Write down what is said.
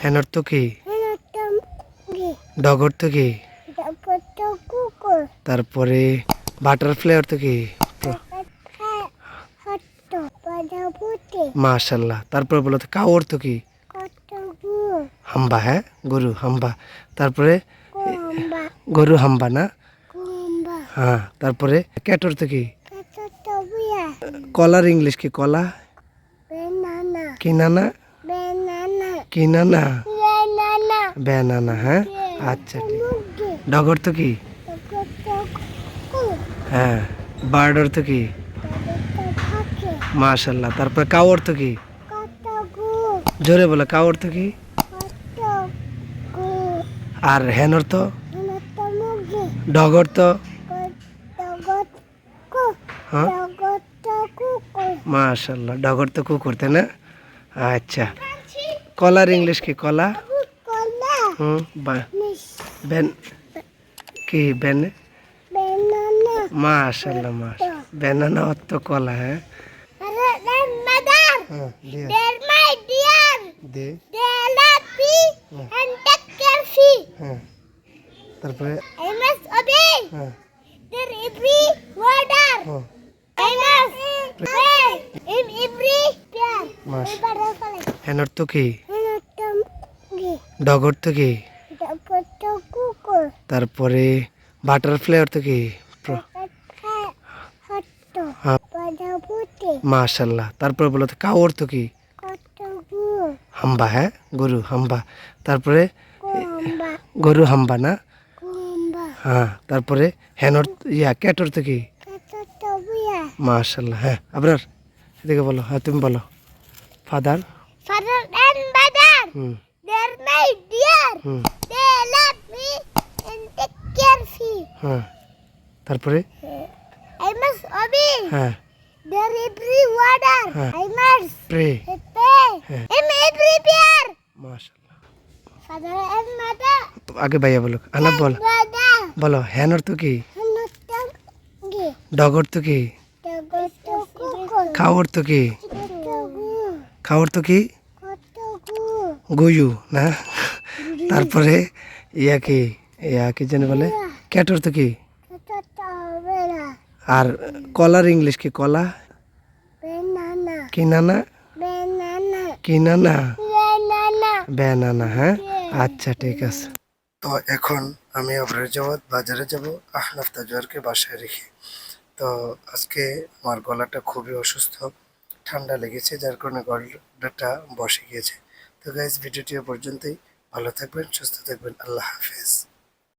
হ্যান অর্থ কি? ডগ অর্থ কি? তারপর বাটারফ্লাই অর্থ কি? মাশাল্লাহ তারপরে বলো তো কাউ অর্থ কি? হাম্বা হ্যাঁ? গরু হাম্বা। তারপরে গরু হাম্বা না? হ্যাঁ তারপরে ক্যাট অর্থ কি? কলার ইংলিশ কি কলা? বেনানা। কিনানা বেনানা কিনানা বেনানা ব্যানানা হ্যাঁ? আচ্ছা ঠিক। মুরগি। ডগ অর্থ কি? হ্যাঁ বার্ডর তো কি? মাশাল্লাহ তারপরে কাউ তো কি? জোরে বলো কাউ তো কি? আর হেনর তো? ডগর তো? হ্যাঁ? মাশাল্লাহ ডগ অর্থ কুকুর তাই না? আচ্ছা। কলার ইংলিশ কি কলা? হুম কি বেন বেনানা। মাশাল্লাহ মাশ বেনানা অর্থ কলা হ্যাঁ? হ্যাঁ হ্যাঁ। তারপরে? হ্যাঁ। অর্থ কি? গে ডগ অর্থ কি তারপরে বাটারফ্লাই অর্থ কি? মাশাল্লাহ। তারপরে বলো তো কাউ অর্থ কি? হাম্বা হ্যাঁ? গরু হাম্বা। তারপরে গরু হাম্বা না? হ্যাঁ তারপরে হ্যান ইয়া ক্যাট অর্থ কি? মাশাল্লাহ হ্যাঁ। আপনার এদিকে বলো হ্যাঁ তুমি বলো। ফাদার? mother, হুম। My dear. They love me and take care of me. হ্যাঁ তারপরে I must obey হ্যাঁ their every order. Huh. I must pray pay Huh. in every prayer. মাশাল্লাহ Father and mother, আগে ভাইয়া বলো আনা বলো brother, বলো হ্যান অর্থ কি Hanutam gi, ডগ অর্থ কি Tagoto kukur, খাও অর্থ কি Koto gu, খাও অর্থ কি গুয়ু না? তারপরে ইয়া কি ইয়া কি জানি বলে? ক্যাট অর্থ কি? আর কলার ইংলিশ কি? কলা? কিনানা banana, কিনানা banana. ব্যানানা হ্যাঁ? আচ্ছা ঠিক আছে। তো এখন আমি যাবৎ বাজারে যাব আহনাফ তাজওয়ারকে বাসায় রেখে। তো আজকে আমার গলাটা খুবই অসুস্থ ঠান্ডা লেগেছে যার কারণে গলাটা বসে গিয়েছে। তো গাইজ ভিডিওটি পর্যন্তই। ভালো থাকবেন সুস্থ থাকবেন। আল্লাহ হাফেজ।